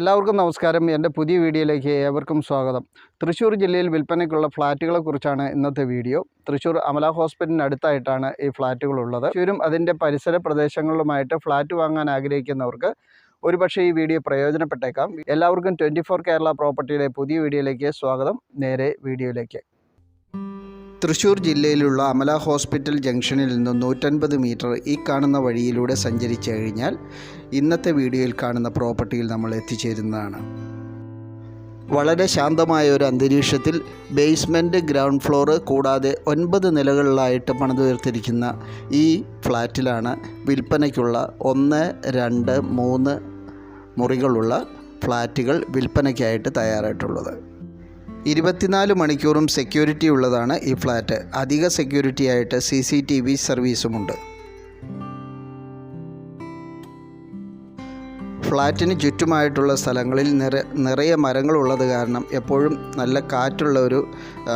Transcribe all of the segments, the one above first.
എല്ലാവർക്കും നമസ്കാരം. എന്റെ പുതിയ വീഡിയോയിലേക്ക് ഏവർക്കും സ്വാഗതം. തൃശ്ശൂർ ജില്ലയിൽ വിൽപ്പനയ്ക്കുള്ള ഫ്ലാറ്റുകളെക്കുറിച്ചാണ് ഇന്നത്തെ വീഡിയോ. തൃശ്ശൂർ അമല ഹോസ്പിറ്റലിന് അടുത്തായിട്ടാണ് ഈ ഫ്ലാറ്റുകളുള്ളത്. തൃശ്ശൂരും അതിന്റെ പരിസര പ്രദേശങ്ങളിലുമായിട്ട് ഫ്ലാറ്റ് വാങ്ങാൻ ആഗ്രഹിക്കുന്നവർക്ക് ഒരുപക്ഷേ ഈ വീഡിയോ പ്രയോജനപ്പെട്ടേക്കാം. എല്ലാവർക്കും ട്വന്റി ഫോർ കേരള പ്രോപ്പർട്ടിയുടെ പുതിയ വീഡിയോയിലേക്ക് സ്വാഗതം. നേരെ വീഡിയോയിലേക്ക്. തൃശ്ശൂർ ജില്ലയിലുള്ള അമല ഹോസ്പിറ്റൽ ജംഗ്ഷനിൽ നിന്ന് നൂറ്റൻപത് മീറ്റർ ഈ കാണുന്ന വഴിയിലൂടെ സഞ്ചരിച്ചു കഴിഞ്ഞാൽ ഇന്നത്തെ വീഡിയോയിൽ കാണുന്ന പ്രോപ്പർട്ടിയിൽ നമ്മൾ എത്തിച്ചേരുന്നതാണ്. വളരെ ശാന്തമായ ഒരു അന്തരീക്ഷത്തിൽ ബേസ്മെന്റ് ഗ്രൗണ്ട് ഫ്ലോർ കൂടാതെ ഒൻപത് നിലകളിലായിട്ട് പണിതുയർത്തിരിക്കുന്ന ഈ ഫ്ലാറ്റിലാണ് വിൽപ്പനയ്ക്കുള്ള ഒന്ന് രണ്ട് മൂന്ന് മുറികളുള്ള ഫ്ലാറ്റുകൾ വിൽപ്പനയ്ക്കായിട്ട് തയ്യാറായിട്ടുള്ളത്. ഇരുപത്തിനാല് മണിക്കൂറും സെക്യൂരിറ്റി ഉള്ളതാണ് ഈ ഫ്ലാറ്റ്. അധിക സെക്യൂരിറ്റി ആയിട്ട് സി സി ടി വി സർവീസുമുണ്ട് ഫ്ലാറ്റിന് ചുറ്റുമായിട്ടുള്ള സ്ഥലങ്ങളിൽ നിറ നിറയെ മരങ്ങളുള്ളത് കാരണം എപ്പോഴും നല്ല കാറ്റുള്ള ഒരു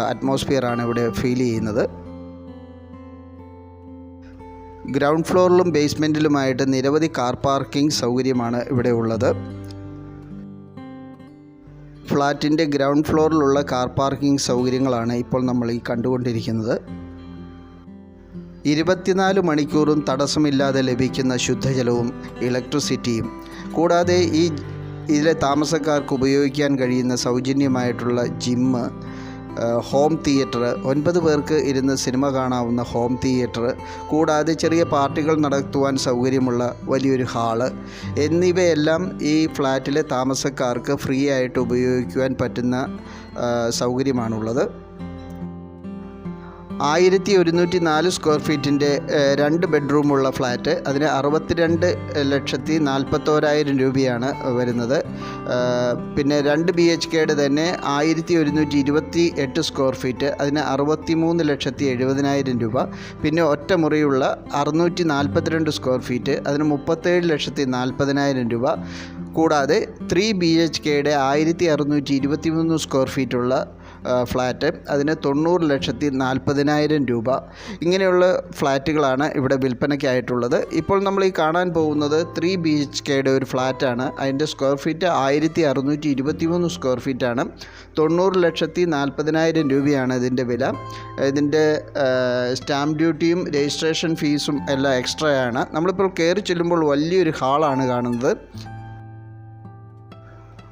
അറ്റ്മോസ്ഫിയറാണ് ഇവിടെ ഫീൽ ചെയ്യുന്നത്. ഗ്രൗണ്ട് ഫ്ലോറിലും ബേസ്മെന്റിലുമായിട്ട് നിരവധി കാർ പാർക്കിംഗ് സൗകര്യമാണ് ഇവിടെ ഉള്ളത്. ഫ്ലാറ്റിന്റെ ഗ്രൗണ്ട് ഫ്ലോറിലുള്ള കാർ പാർക്കിംഗ് സൗകര്യങ്ങളാണ് ഇപ്പോൾ നമ്മൾ ഈ കണ്ടുകൊണ്ടിരിക്കുന്നത്. ഇരുപത്തിനാല് മണിക്കൂറും തടസ്സമില്ലാതെ ലഭിക്കുന്ന ശുദ്ധജലവും ഇലക്ട്രിസിറ്റിയും കൂടാതെ ഈ ഇതിലെ താമസക്കാർക്ക് ഉപയോഗിക്കാൻ കഴിയുന്ന സൗജന്യമായിട്ടുള്ള ജിമ്മ് ഹോം തിയേറ്റർ. ഒൻപത് പേർക്ക് ഇരുന്ന് സിനിമ കാണാവുന്ന ഹോം തിയേറ്റർ. കൂടാതെ ചെറിയ പാർട്ടികൾ നടത്തുവാൻ സൗകര്യമുള്ള വലിയൊരു ഹാൾ. എന്നിവയെല്ലാം ഈ ഫ്ലാറ്റിലെ താമസക്കാർക്ക് ഫ്രീ ആയിട്ട് ഉപയോഗിക്കുവാൻ പറ്റുന്ന സൗകര്യമാണുള്ളത്. ആയിരത്തി ഒരുന്നൂറ്റി നാല് സ്ക്വയർ ഫീറ്റിന്റെ രണ്ട് ബെഡ്റൂമുള്ള ഫ്ലാറ്റ് അതിന് അറുപത്തിരണ്ട് ലക്ഷത്തി നാൽപ്പത്തോരായിരം രൂപയാണ് വരുന്നത്. പിന്നെ രണ്ട് ബി എച്ച് കെയുടെ തന്നെ ആയിരത്തി ഒരുന്നൂറ്റി ഇരുപത്തി എട്ട് സ്ക്വയർ ഫീറ്റ് അതിന് അറുപത്തി മൂന്ന് ലക്ഷത്തി എഴുപതിനായിരം രൂപ. പിന്നെ ഒറ്റ മുറിയുള്ള അറുന്നൂറ്റി നാൽപ്പത്തിരണ്ട് സ്ക്വയർ ഫീറ്റ് അതിന് മുപ്പത്തേഴ് ലക്ഷത്തി നാൽപ്പതിനായിരം രൂപ. കൂടാതെ ത്രീ ബി എച്ച് കെയുടെ ആയിരത്തി അറുന്നൂറ്റി ഇരുപത്തി മൂന്ന് സ്ക്വയർ ഫീറ്റുള്ള ഫ്ലാറ്റ്. അതിന് തൊണ്ണൂറ് ലക്ഷത്തി നാൽപ്പതിനായിരം രൂപ. ഇങ്ങനെയുള്ള ഫ്ലാറ്റുകളാണ് ഇവിടെ വിൽപ്പനയ്ക്കായിട്ടുള്ളത്. ഇപ്പോൾ നമ്മൾ ഈ കാണാൻ പോകുന്നത് ത്രീ ബി എച്ച് കെയുടെ ഒരു ഫ്ലാറ്റാണ്. അതിന്റെ സ്ക്വയർ ഫീറ്റ് ആയിരത്തി അറുന്നൂറ്റി ഇരുപത്തി മൂന്ന് സ്ക്വയർ ഫീറ്റാണ് തൊണ്ണൂറ് ലക്ഷത്തി നാൽപ്പതിനായിരം രൂപയാണ് ഇതിന്റെ വില. ഇതിന്റെ സ്റ്റാമ്പ് ഡ്യൂട്ടിയും രജിസ്ട്രേഷൻ ഫീസും എല്ലാം എക്സ്ട്രാ ആണ്. നമ്മളിപ്പോൾ കയറി ചെല്ലുമ്പോൾ വലിയൊരു ഹാളാണ് കാണുന്നത്.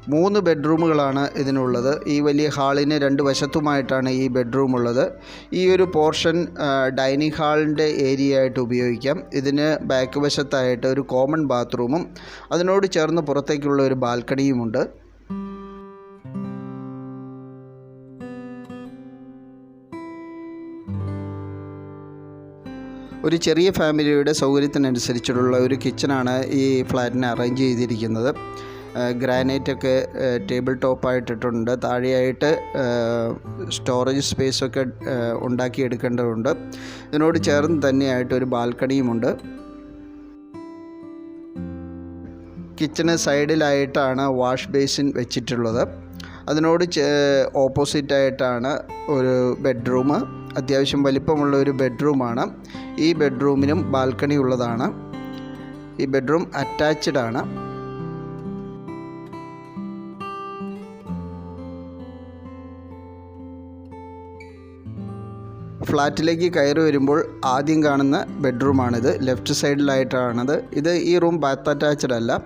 മൂന്ന് ബെഡ്റൂമുകളാണ് ഇതിനുള്ളത്. ഈ വലിയ ഹാളിന് രണ്ട് വശത്തുമായിട്ടാണ് ഈ ബെഡ്റൂം ഉള്ളത് ഈ ഒരു പോർഷൻ ഡൈനിങ് ഹാളിന്റെ ഏരിയ ആയിട്ട് ഉപയോഗിക്കാം. ഇതിന് ബാക്ക് വശത്തായിട്ട് ഒരു കോമൺ ബാത്റൂമും അതിനോട് ചേർന്ന് പുറത്തേക്കുള്ള ഒരു ബാൽക്കണിയുമുണ്ട് ഒരു ചെറിയ ഫാമിലിയുടെ സൗകര്യത്തിനനുസരിച്ചിട്ടുള്ള ഒരു കിച്ചണാണ് ഈ ഫ്ലാറ്റിനെ അറേഞ്ച് ചെയ്തിരിക്കുന്നത്. ഗ്രാനൈറ്റ് ഒക്കെ ടേബിൾ ടോപ്പായിട്ടിട്ടുണ്ട് താഴെയായിട്ട് സ്റ്റോറേജ് സ്പേസൊക്കെ ഉണ്ടാക്കിയെടുക്കേണ്ടതുണ്ട്. ഇതിനോട് ചേർന്ന് തന്നെയായിട്ട് ഒരു ബാൽക്കണിയുമുണ്ട്. കിച്ചണ് സൈഡിലായിട്ടാണ് വാഷ് ബേസിൻ വെച്ചിട്ടുള്ളത്. അതിനോട് ഓപ്പോസിറ്റായിട്ടാണ് ഒരു ബെഡ്റൂം അത്യാവശ്യം വലിപ്പമുള്ള ഒരു ബെഡ്റൂമാണ്. ഈ ബെഡ്റൂമിനും ബാൽക്കണി ഉള്ളതാണ് ഈ ബെഡ്റൂം അറ്റാച്ച്ഡ് ആണ് ഫ്ലാറ്റിലേക്ക് കയറി വരുമ്പോൾ ആദ്യം കാണുന്ന ബെഡ്റൂമാണിത്. ലെഫ്റ്റ് സൈഡിലായിട്ടാണത്. ഇത് ഈ റൂം ബാത്ത് അറ്റാച്ച്ഡ് അല്ല.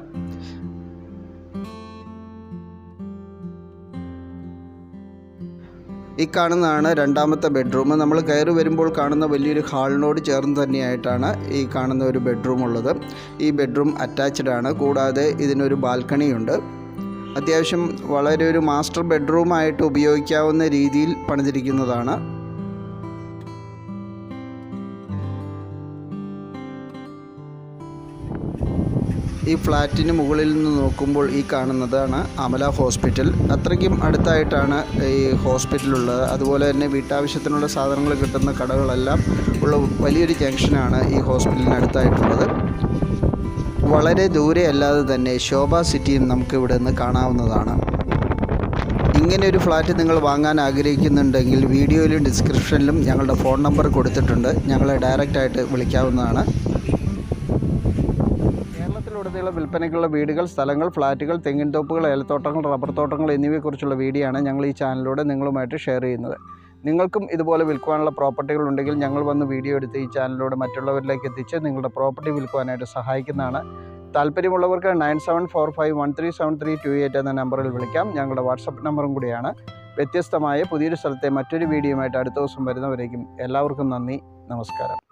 ഈ കാണുന്നതാണ് രണ്ടാമത്തെ ബെഡ്റൂം. നമ്മൾ കയറി വരുമ്പോൾ കാണുന്ന വലിയൊരു ഹാളിനോട് ചേർന്ന് തന്നെയായിട്ടാണ് ഈ കാണുന്ന ഒരു ബെഡ്റൂം ഉള്ളത്. ഈ ബെഡ്റൂം അറ്റാച്ച്ഡ് ആണ്. കൂടാതെ ഇതിനൊരു ബാൽക്കണിയുണ്ട് അത്യാവശ്യം വളരെ ഒരു മാസ്റ്റർ ബെഡ്റൂമായിട്ട് ഉപയോഗിക്കാവുന്ന രീതിയിൽ പണിതിരിക്കുന്നതാണ്. ഈ ഫ്ലാറ്റിന് മുകളിൽ നിന്ന് നോക്കുമ്പോൾ ഈ കാണുന്നതാണ് അമല ഹോസ്പിറ്റൽ. അത്രയ്ക്കും അടുത്തായിട്ടാണ് ഈ ഹോസ്പിറ്റലുള്ളത് അതുപോലെ തന്നെ വീട്ടാവശ്യത്തിനുള്ള സാധനങ്ങൾ കിട്ടുന്ന കടകളെല്ലാം ഉള്ള വലിയൊരു ജംഗ്ഷനാണ് ഈ ഹോസ്പിറ്റലിന് അടുത്തായിട്ടുള്ളത്. വളരെ ദൂരെ അല്ലാതെ തന്നെ ശോഭ സിറ്റിയും നമുക്ക് ഇവിടെ നിന്ന് കാണാവുന്നതാണ്. ഇങ്ങനെ ഒരു ഫ്ലാറ്റ് നിങ്ങൾ വാങ്ങാൻ ആഗ്രഹിക്കുന്നുണ്ടെങ്കിൽ വീഡിയോയിലും ഡിസ്ക്രിപ്ഷനിലും ഞങ്ങളുടെ ഫോൺ നമ്പർ കൊടുത്തിട്ടുണ്ട്. ഞങ്ങളെ ഡയറക്റ്റായിട്ട് വിളിക്കാവുന്നതാണ്. കേരളത്തിലുടനീളം വിൽപ്പനയ്ക്കുള്ള വീടുകൾ സ്ഥലങ്ങൾ ഫ്ലാറ്റുകൾ തെങ്ങിൻ തോപ്പുകൾ ഏലത്തോട്ടങ്ങൾ റബ്ബർ തോട്ടങ്ങൾ എന്നിവയെക്കുറിച്ചുള്ള വീഡിയോയാണ് ഞങ്ങൾ ഈ ചാനലിലൂടെ നിങ്ങളുമായിട്ട് ഷെയർ ചെയ്യുന്നത്. നിങ്ങൾക്കും ഇതുപോലെ വിൽക്കുവാനുള്ള പ്രോപ്പർട്ടികൾ ഉണ്ടെങ്കിൽ ഞങ്ങൾ വന്ന് വീഡിയോ എടുത്ത് ഈ ചാനലിലൂടെ മറ്റുള്ളവരിലേക്ക് എത്തിച്ച് നിങ്ങളുടെ പ്രോപ്പർട്ടി വിൽക്കുവാനായിട്ട് സഹായിക്കുന്നതാണ്. താല്പര്യമുള്ളവർക്ക് nine seven four five one three seven three two eight എന്ന നമ്പറിൽ വിളിക്കാം. ഞങ്ങളുടെ വാട്സപ്പ് നമ്പറും കൂടിയാണ്. വ്യത്യസ്തമായ പുതിയൊരു സ്ഥലത്തെ മറ്റൊരു വീഡിയോയുമായിട്ട് അടുത്ത ദിവസം വരുന്നവരേക്കും എല്ലാവർക്കും നന്ദി. നമസ്കാരം.